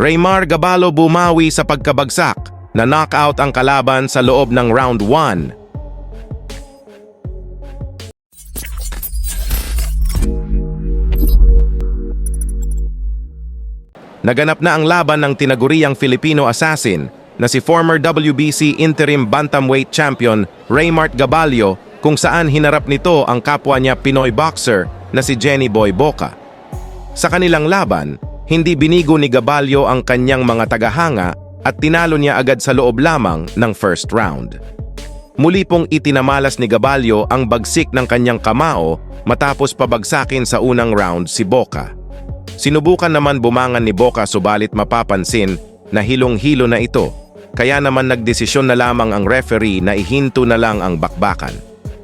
Raymar Gabalo bumawi sa pagkabagsak na knockout ang kalaban sa loob ng round 1. Naganap na ang laban ng tinaguriang Filipino assassin na si former WBC interim bantamweight champion Raymart Gabalio kung saan hinarap nito ang kapwa niya Pinoy boxer na si Jenny Boy Boca. Sa kanilang laban, hindi binigo ni Gabalio ang kanyang mga tagahanga at tinalo niya agad sa loob lamang ng first round. Muli pong itinamalas ni Gabalio ang bagsik ng kanyang kamao matapos pabagsakin sa unang round si Boca. Sinubukan naman bumangan ni Boca subalit mapapansin na hilong-hilo na ito, kaya naman nagdesisyon na lamang ang referee na ihinto na lang ang bakbakan.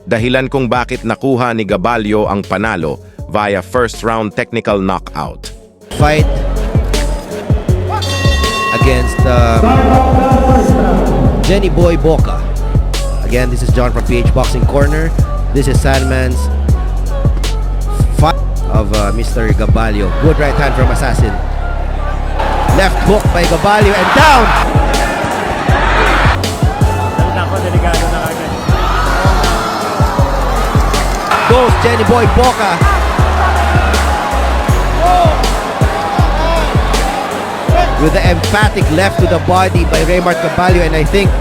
Dahilan kung bakit nakuha ni Gabalio ang panalo via first round technical knockout. Fight against um, Jenny Boy Boca. Again, this is John from PH Boxing Corner. This is Sandman's fight of uh, Mr. Gabalio. Good right hand from Assassin. Left hook by Gabalio and down! Goes Jenny Boy Boca. With the emphatic left to the body by Raymart Gabalio and I think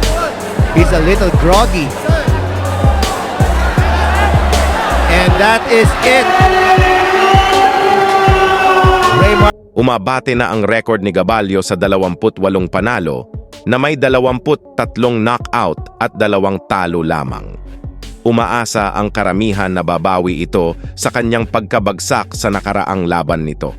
he's a little groggy. And that is it. Raymart Umabate na ang record ni Gabalio sa 28 panalo na may 23 knockout at dalawang talo lamang. Umaasa ang karamihan na babawi ito sa kanyang pagkabagsak sa nakaraang laban nito.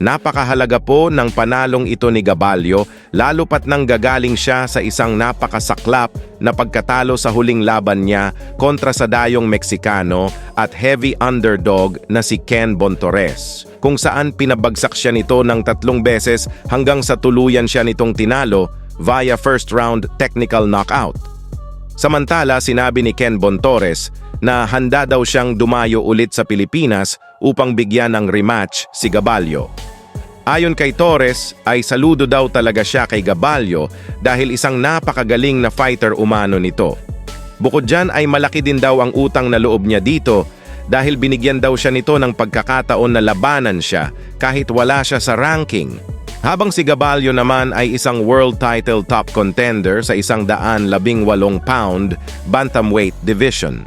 Napakahalaga po ng panalong ito ni Gabalio lalo pat nang gagaling siya sa isang napakasaklap na pagkatalo sa huling laban niya kontra sa dayong Meksikano at heavy underdog na si Ken Bontores kung saan pinabagsak siya nito ng tatlong beses hanggang sa tuluyan siya nitong tinalo via first round technical knockout. Samantala, sinabi ni Ken Bontores na handa daw siyang dumayo ulit sa Pilipinas upang bigyan ng rematch si Gabalio. Ayon kay Torres, ay saludo daw talaga siya kay Gabalio dahil isang napakagaling na fighter umano nito. Bukod dyan ay malaki din daw ang utang na loob niya dito dahil binigyan daw siya nito ng pagkakataon na labanan siya kahit wala siya sa ranking. Habang si Gabalio naman ay isang world title top contender sa isang daan labing walong pound bantamweight division.